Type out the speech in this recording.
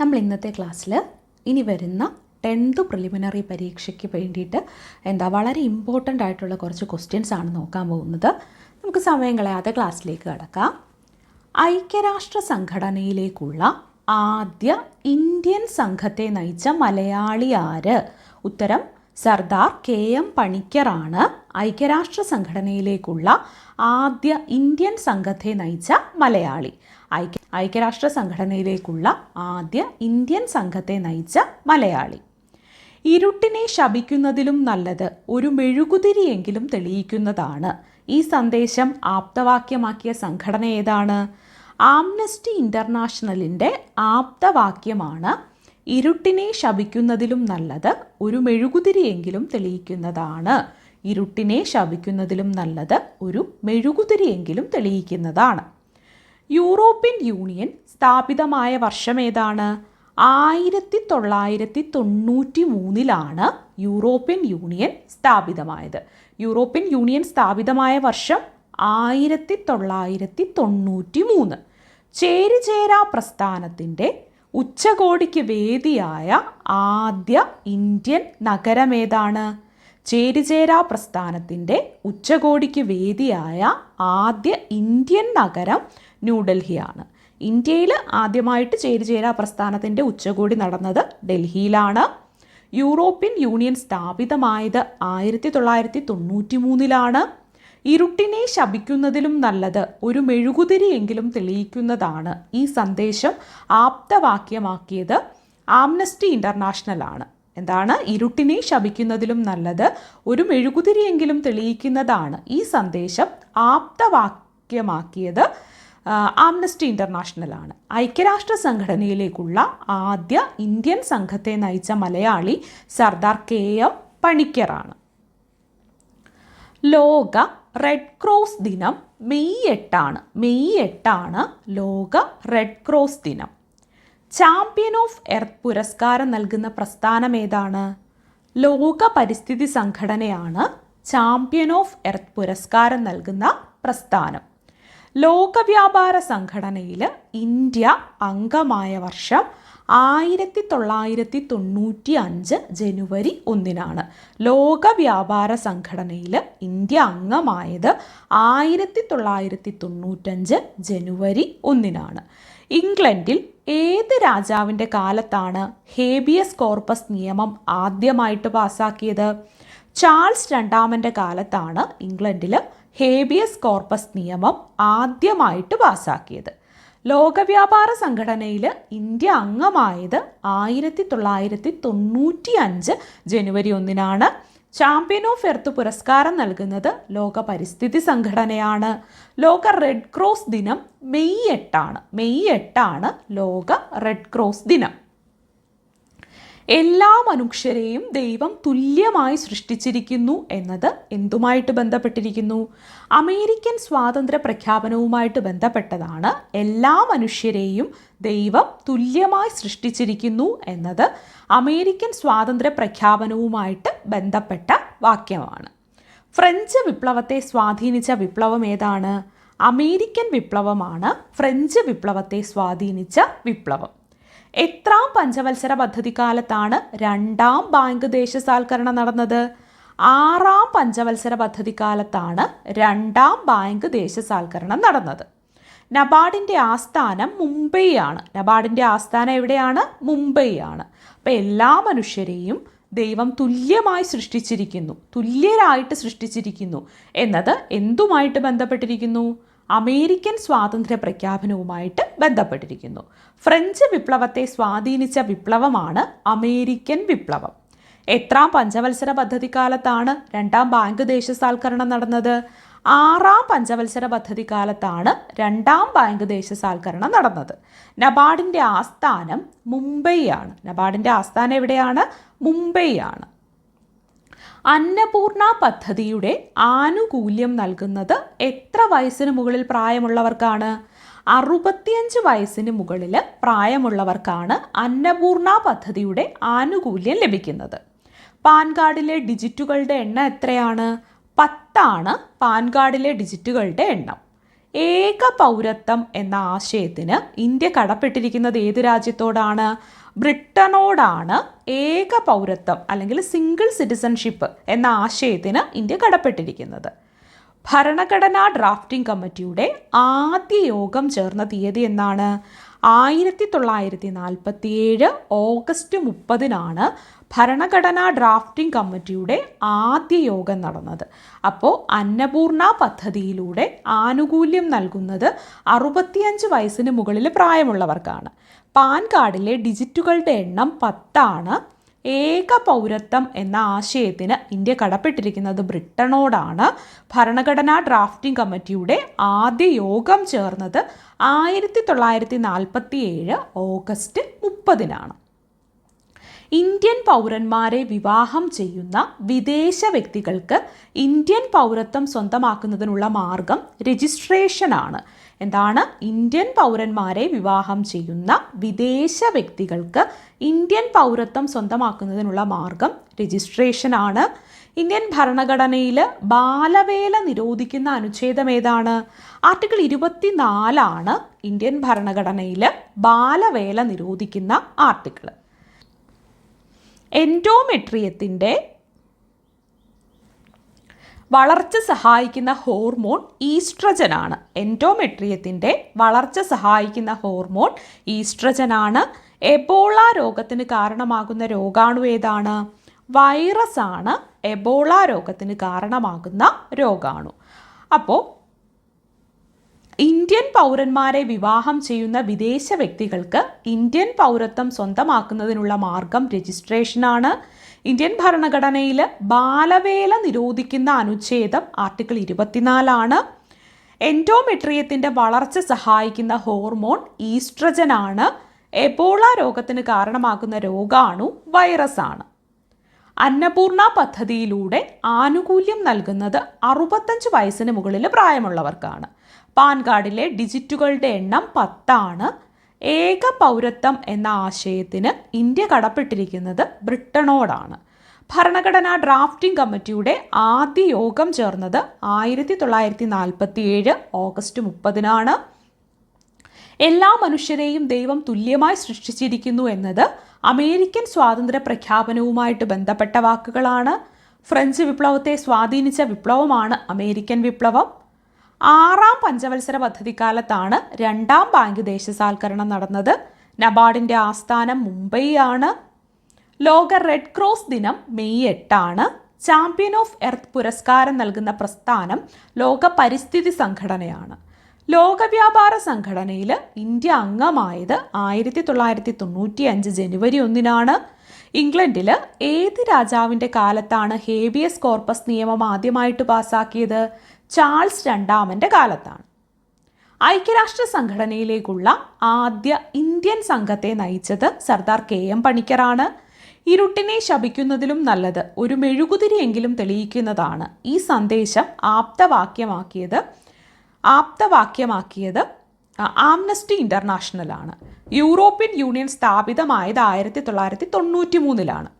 നമ്മൾ ഇന്നത്തെ ക്ലാസ്സിൽ ഇനി വരുന്ന ടെൻത്ത് പ്രിലിമിനറി പരീക്ഷയ്ക്ക് വേണ്ടിയിട്ട് എന്താ വളരെ ഇമ്പോർട്ടന്റ് ആയിട്ടുള്ള കുറച്ച് ക്വസ്റ്റ്യൻസ് ആണ് നോക്കാൻ പോകുന്നത്. നമുക്ക് സമയം കളയാതെ ക്ലാസ്സിലേക്ക് കിടക്കാം. ഐക്യരാഷ്ട്ര സംഘടനയിലേക്കുള്ള ആദ്യ ഇന്ത്യൻ സംഘത്തെ നയിച്ച മലയാളി ആര്? ഉത്തരം സർദാർ കെ എം പണിക്കറാണ് ഐക്യരാഷ്ട്ര സംഘടനയിലേക്കുള്ള ആദ്യ ഇന്ത്യൻ സംഘത്തെ നയിച്ച മലയാളി. ഐക്യ ഐക്യരാഷ്ട്ര സംഘടനയിലേക്കുള്ള ആദ്യ ഇന്ത്യൻ സംഘത്തെ നയിച്ച മലയാളി. ഇരുട്ടിനെ ശപിക്കുന്നതിലും നല്ലത് ഒരു മെഴുകുതിരിയെങ്കിലും തെളിയിക്കുന്നതാണ്. ഈ സന്ദേശം ആപ്തവാക്യമാക്കിയ സംഘടന ഏതാണ്? ആംനസ്റ്റി ഇന്റർനാഷണലിന്റെ ആപ്തവാക്യമാണ് ഇരുട്ടിനെ ശപിക്കുന്നതിലും നല്ലത് ഒരു മെഴുകുതിരിയെങ്കിലും തെളിയിക്കുന്നതാണ്. ഇരുട്ടിനെ ശപിക്കുന്നതിലും നല്ലത് ഒരു മെഴുകുതിരിയെങ്കിലും തെളിയിക്കുന്നതാണ്. യൂറോപ്യൻ യൂണിയൻ സ്ഥാപിതമായ വർഷമേതാണ് ആയിരത്തി തൊള്ളായിരത്തി തൊണ്ണൂറ്റി മൂന്നിലാണ് യൂറോപ്യൻ യൂണിയൻ സ്ഥാപിതമായത്. യൂറോപ്യൻ യൂണിയൻ സ്ഥാപിതമായ വർഷം ആയിരത്തി തൊള്ളായിരത്തി തൊണ്ണൂറ്റി മൂന്ന് ചേരിചേരാ പ്രസ്ഥാനത്തിന്റെ ഉച്ചകോടിക്ക് വേദിയായ ആദ്യ ഇന്ത്യൻ നഗരമേതാണ്? ചേരിചേരാ പ്രസ്ഥാനത്തിന്റെ ഉച്ചകോടിക്ക് വേദിയായ ആദ്യ ഇന്ത്യൻ നഗരം ന്യൂഡൽഹിയാണ്. ഇന്ത്യയിൽ ആദ്യമായിട്ട് ചേരിചേരാ പ്രസ്ഥാനത്തിന്റെ ഉച്ചകോടി നടന്നത് ഡൽഹിയിലാണ്. യൂറോപ്യൻ യൂണിയൻ സ്ഥാപിതമായത് ആയിരത്തി തൊള്ളായിരത്തി തൊണ്ണൂറ്റി മൂന്നിലാണ് ഇരുട്ടിനെ ശപിക്കുന്നതിലും നല്ലത് ഒരു മെഴുകുതിരിയെങ്കിലും തെളിയിക്കുന്നതാണ് ഈ സന്ദേശം ആപ്തവാക്യമാക്കിയത് ആംനസ്റ്റി ഇന്റർനാഷണൽ ആണ് എന്താണ്? ഇരുട്ടിനെ ശപിക്കുന്നതിലും നല്ലത് ഒരു മെഴുകുതിരിയെങ്കിലും തെളിയിക്കുന്നതാണ് ഈ സന്ദേശം ആപ്തവാക്യമാക്കിയത് ആംനസ്റ്റി ഇന്റർനാഷണൽ ആണ്. ഐക്യരാഷ്ട്ര സംഘടനയിലേക്കുള്ള ആദ്യ ഇന്ത്യൻ സംഘത്തെ നയിച്ച മലയാളി സർദാർ കെ എം പണിക്കറാണ് ലോക റെഡ് ക്രോസ് ദിനം മെയ് എട്ടാണ്. മെയ് എട്ടാണ് ലോക റെഡ് ക്രോസ് ദിനം. ചാമ്പ്യൻ ഓഫ് എർത്ത് പുരസ്കാരം നൽകുന്ന പ്രസ്ഥാനം ഏതാണ് ലോക പരിസ്ഥിതി സംഘടനയാണ് ചാമ്പ്യൻ ഓഫ് എർത്ത് പുരസ്കാരം നൽകുന്ന പ്രസ്ഥാനം. ലോകവ്യാപാര സംഘടനയിൽ ഇന്ത്യ അംഗമായ വർഷം ആയിരത്തി തൊള്ളായിരത്തി തൊണ്ണൂറ്റി അഞ്ച് ജനുവരി ഒന്നിനാണ്. ലോക വ്യാപാര സംഘടനയിൽ ഇന്ത്യ അംഗമായത് ആയിരത്തി തൊള്ളായിരത്തി തൊണ്ണൂറ്റഞ്ച് ജനുവരി ഒന്നിനാണ്. ഇംഗ്ലണ്ടിൽ ഏത് രാജാവിന്റെ കാലത്താണ് ഹേബിയസ് കോർപ്പസ് നിയമം ആദ്യമായിട്ട് പാസാക്കിയത്? ചാൾസ് രണ്ടാമന്റെ കാലത്താണ് ഇംഗ്ലണ്ടിൽ ഹേബിയസ് കോർപ്പസ് നിയമം ആദ്യമായിട്ട് പാസാക്കിയത്. ലോകവ്യാപാര സംഘടനയിൽ ഇന്ത്യ അംഗമായത് ആയിരത്തി തൊള്ളായിരത്തി തൊണ്ണൂറ്റി അഞ്ച് ജനുവരി ഒന്നിനാണ്. ചാമ്പ്യൻ ഓഫ് എർത്ത് പുരസ്കാരം നൽകുന്നത് ലോക പരിസ്ഥിതി സംഘടനയാണ്. ലോക റെഡ് ക്രോസ് ദിനം മെയ് എട്ടാണ്. മെയ് എട്ടാണ് ലോക റെഡ് ക്രോസ് ദിനം. എല്ലാ മനുഷ്യരെയും ദൈവം തുല്യമായി സൃഷ്ടിച്ചിരിക്കുന്നു എന്നത് എന്തുമായിട്ട് ബന്ധപ്പെട്ടിരിക്കുന്നു? അമേരിക്കൻ സ്വാതന്ത്ര്യ പ്രഖ്യാപനവുമായിട്ട് ബന്ധപ്പെട്ടതാണ് എല്ലാ മനുഷ്യരെയും ദൈവം തുല്യമായി സൃഷ്ടിച്ചിരിക്കുന്നു എന്നത് അമേരിക്കൻ സ്വാതന്ത്ര്യ പ്രഖ്യാപനവുമായിട്ട് ബന്ധപ്പെട്ട വാക്യമാണ്. ഫ്രഞ്ച് വിപ്ലവത്തെ സ്വാധീനിച്ച വിപ്ലവം ഏതാണ്? അമേരിക്കൻ വിപ്ലവമാണ് ഫ്രഞ്ച് വിപ്ലവത്തെ സ്വാധീനിച്ച വിപ്ലവം. എത്രാം പഞ്ചവത്സര പദ്ധതി കാലത്താണ് രണ്ടാം ബാങ്ക് ദേശസാൽക്കരണം നടന്നത്? ആറാം പഞ്ചവത്സര പദ്ധതി കാലത്താണ് രണ്ടാം ബാങ്ക് ദേശസാൽക്കരണം നടന്നത്. നബാർഡിന്റെ ആസ്ഥാനം മുംബൈയാണ്. നബാർഡിന്റെ ആസ്ഥാനം എവിടെയാണ്? മുംബൈയാണ്. അപ്പോൾ എല്ലാ മനുഷ്യരെയും ദൈവം തുല്യമായി സൃഷ്ടിച്ചിരിക്കുന്നു. തുല്യരായിട്ട് സൃഷ്ടിച്ചിരിക്കുന്നു. എന്നത് എന്തുമായിട്ട് ബന്ധപ്പെട്ടിരിക്കുന്നു? അമേരിക്കൻ സ്വാതന്ത്ര്യ പ്രഖ്യാപനവുമായിട്ട് ബന്ധപ്പെട്ടിരിക്കുന്നു. ഫ്രഞ്ച് വിപ്ലവത്തെ സ്വാധീനിച്ച വിപ്ലവമാണ് അമേരിക്കൻ വിപ്ലവം. എത്രാം പഞ്ചവത്സര പദ്ധതി കാലത്താണ് രണ്ടാം ബാങ്ക് ദേശസാൽക്കരണം നടന്നത്. ആറാം പഞ്ചവത്സര പദ്ധതി കാലത്താണ് രണ്ടാം ബാങ്ക് ദേശസാൽക്കരണം നടന്നത്. നബാർഡിന്റെ ആസ്ഥാനം മുംബൈയാണ്. ആണ് നബാർഡിന്റെ ആസ്ഥാനം എവിടെയാണ്? മുംബൈയാണ്. അന്നപൂർണ പദ്ധതിയുടെ ആനുകൂല്യം നൽകുന്നത് എത്ര വയസ്സിന് മുകളിൽ പ്രായമുള്ളവർക്കാണ്? അറുപത്തിയഞ്ച് വയസ്സിന് മുകളിൽ പ്രായമുള്ളവർക്കാണ് അന്നപൂർണ പദ്ധതിയുടെ ആനുകൂല്യം ലഭിക്കുന്നത്. പാൻ കാർഡിലെ ഡിജിറ്റുകളുടെ എണ്ണം എത്രയാണ്? പത്താണ് പാൻ കാർഡിലെ ഡിജിറ്റുകളുടെ എണ്ണം. ഏക പൗരത്വം എന്ന ആശയത്തിന് ഇന്ത്യ കടപ്പെട്ടിരിക്കുന്നത് ഏത് രാജ്യത്തോടാണ്? ബ്രിട്ടനോടാണ് ഏക പൗരത്വം അല്ലെങ്കിൽ സിംഗിൾ സിറ്റിസൺഷിപ്പ് എന്ന ആശയത്തിന് ഇന്ത്യ കടപ്പെട്ടിരിക്കുന്നത്. ഭരണഘടനാ ഡ്രാഫ്റ്റിംഗ് കമ്മിറ്റിയുടെ ആദ്യ യോഗം ചേർന്ന തീയതി എന്നാണ്? ആയിരത്തി തൊള്ളായിരത്തി നാൽപ്പത്തിയേഴ് ഓഗസ്റ്റ് മുപ്പതിനാണ് ഭരണഘടനാ ഡ്രാഫ്റ്റിംഗ് കമ്മിറ്റിയുടെ ആദ്യ യോഗം നടന്നത്. അപ്പോൾ അന്നപൂർണ പദ്ധതിയിലൂടെ ആനുകൂല്യം നൽകുന്നത് അറുപത്തിയഞ്ച് വയസ്സിന് മുകളിൽ പ്രായമുള്ളവർക്കാണ്. പാൻ കാർഡിലെ ഡിജിറ്റുകളുടെ എണ്ണം പത്താണ്. ഏക പൗരത്വം എന്ന ആശയത്തിന് ഇന്ത്യ കടപ്പെട്ടിരിക്കുന്നത് ബ്രിട്ടനോടാണ്. ഭരണഘടനാ ഡ്രാഫ്റ്റിംഗ് കമ്മിറ്റിയുടെ ആദ്യ യോഗം ചേർന്നത് ആയിരത്തി തൊള്ളായിരത്തി നാൽപ്പത്തി ഏഴ് ഓഗസ്റ്റ് മുപ്പതിനാണ്. ഇന്ത്യൻ പൗരന്മാരെ വിവാഹം ചെയ്യുന്ന വിദേശ വ്യക്തികൾക്ക് ഇന്ത്യൻ പൗരത്വം സ്വന്തമാക്കുന്നതിനുള്ള മാർഗം രജിസ്ട്രേഷനാണ് എന്താണ്? ഇന്ത്യൻ പൗരന്മാരെ വിവാഹം ചെയ്യുന്ന വിദേശ വ്യക്തികൾക്ക് ഇന്ത്യൻ പൗരത്വം സ്വന്തമാക്കുന്നതിനുള്ള മാർഗം രജിസ്ട്രേഷനാണ് ഇന്ത്യൻ ഭരണഘടനയിൽ ബാലവേല നിരോധിക്കുന്ന അനുച്ഛേദം ഏതാണ്? ആർട്ടിക്കിൾ ഇരുപത്തിനാലാണ് ഇന്ത്യൻ ഭരണഘടനയിൽ ബാലവേല നിരോധിക്കുന്ന ആർട്ടിക്കിൾ എൻഡോമെട്രിയത്തിന്റെ വളർച്ച സഹായിക്കുന്ന ഹോർമോൺ ഈസ്ട്രജനാണ്. എൻഡോമെട്രിയത്തിന്റെ വളർച്ച സഹായിക്കുന്ന ഹോർമോൺ ഈസ്ട്രജനാണ്. എബോള രോഗത്തിന് കാരണമാകുന്ന രോഗാണു ഏതാണ്? വൈറസ് ആണ് എബോള രോഗത്തിന് കാരണമാകുന്ന രോഗാണു. അപ്പോൾ ഇന്ത്യൻ പൗരന്മാരെ വിവാഹം ചെയ്യുന്ന വിദേശ വ്യക്തികൾക്ക് ഇന്ത്യൻ പൗരത്വം സ്വന്തമാക്കുന്നതിനുള്ള മാർഗം രജിസ്ട്രേഷനാണ്. ഇന്ത്യൻ ഭരണഘടനയിൽ ബാലവേല നിരോധിക്കുന്ന അനുച്ഛേദം ആർട്ടിക്കിൾ ഇരുപത്തിനാലാണ്. എൻഡോമെട്രിയത്തിന്റെ വളർച്ച സഹായിക്കുന്ന ഹോർമോൺ ഈസ്ട്രജൻ ആണ് എബോള രോഗത്തിന് കാരണമാകുന്ന രോഗാണു വൈറസ് ആണ് അന്നപൂർണ പദ്ധതിയിലൂടെ ആനുകൂല്യം നൽകുന്നത് അറുപത്തഞ്ച് വയസ്സിന് മുകളിൽ പ്രായമുള്ളവർക്കാണ്. പാൻ കാർഡിലെ ഡിജിറ്റുകളുടെ എണ്ണം പത്താണ്. ഏക പൗരത്വം എന്ന ആശയത്തിന് ഇന്ത്യ കടപ്പെട്ടിരിക്കുന്നത് ബ്രിട്ടനോടാണ്. ഭരണഘടനാ ഡ്രാഫ്റ്റിംഗ് കമ്മിറ്റിയുടെ ആദ്യ യോഗം ചേർന്നത് ആയിരത്തി തൊള്ളായിരത്തി നാൽപ്പത്തി ഏഴ് ഓഗസ്റ്റ് മുപ്പതിനാണ്. എല്ലാ മനുഷ്യരെയും ദൈവം തുല്യമായി സൃഷ്ടിച്ചിരിക്കുന്നു എന്നത് അമേരിക്കൻ സ്വാതന്ത്ര്യ പ്രഖ്യാപനവുമായിട്ട് ബന്ധപ്പെട്ട വാക്കുകളാണ്. ഫ്രഞ്ച് വിപ്ലവത്തെ സ്വാധീനിച്ച വിപ്ലവമാണ് അമേരിക്കൻ വിപ്ലവം. ആറാം പഞ്ചവത്സര പദ്ധതിക്കാലത്താണ് രണ്ടാം ബാങ്ക് ദേശസാൽക്കരണം നടന്നത്. നബാർഡിന്റെ ആസ്ഥാനം മുംബൈയാണ്. ലോക റെഡ് ക്രോസ് ദിനം മെയ് എട്ടാണ്. ചാമ്പ്യൻ ഓഫ് എർത്ത് പുരസ്കാരം നൽകുന്ന പ്രസ്ഥാനം ലോക പരിസ്ഥിതി സംഘടനയാണ്. ലോകവ്യാപാര സംഘടനയിൽ ഇന്ത്യ അംഗമായത് ആയിരത്തി തൊള്ളായിരത്തി തൊണ്ണൂറ്റി അഞ്ച് ജനുവരി ഒന്നിനാണ്. ഇംഗ്ലണ്ടിൽ ഏത് രാജാവിന്റെ കാലത്താണ് ഹേബിയസ് കോർപ്പസ് നിയമം ആദ്യമായിട്ട് പാസാക്കിയത്? ചാൾസ് രണ്ടാമന്റെ കാലത്താണ്. ഐക്യരാഷ്ട്ര സംഘടനയിലേക്കുള്ള ആദ്യ ഇന്ത്യൻ സംഘത്തെ നയിച്ചത് സർദാർ കെ എം പണിക്കറാണ് ഇരുട്ടിനെ ശപിക്കുന്നതിലും നല്ലത് ഒരു മെഴുകുതിരിയെങ്കിലും തെളിയിക്കുന്നതാണ് ഈ സന്ദേശം ആപ്തവാക്യമാക്കിയത്. ആപ്തവാക്യമാക്കിയത് ആംനസ്റ്റി ഇന്റർനാഷണലാണ് യൂറോപ്യൻ യൂണിയൻ സ്ഥാപിതമായത് ആയിരത്തി തൊള്ളായിരത്തി തൊണ്ണൂറ്റി മൂന്നിലാണ്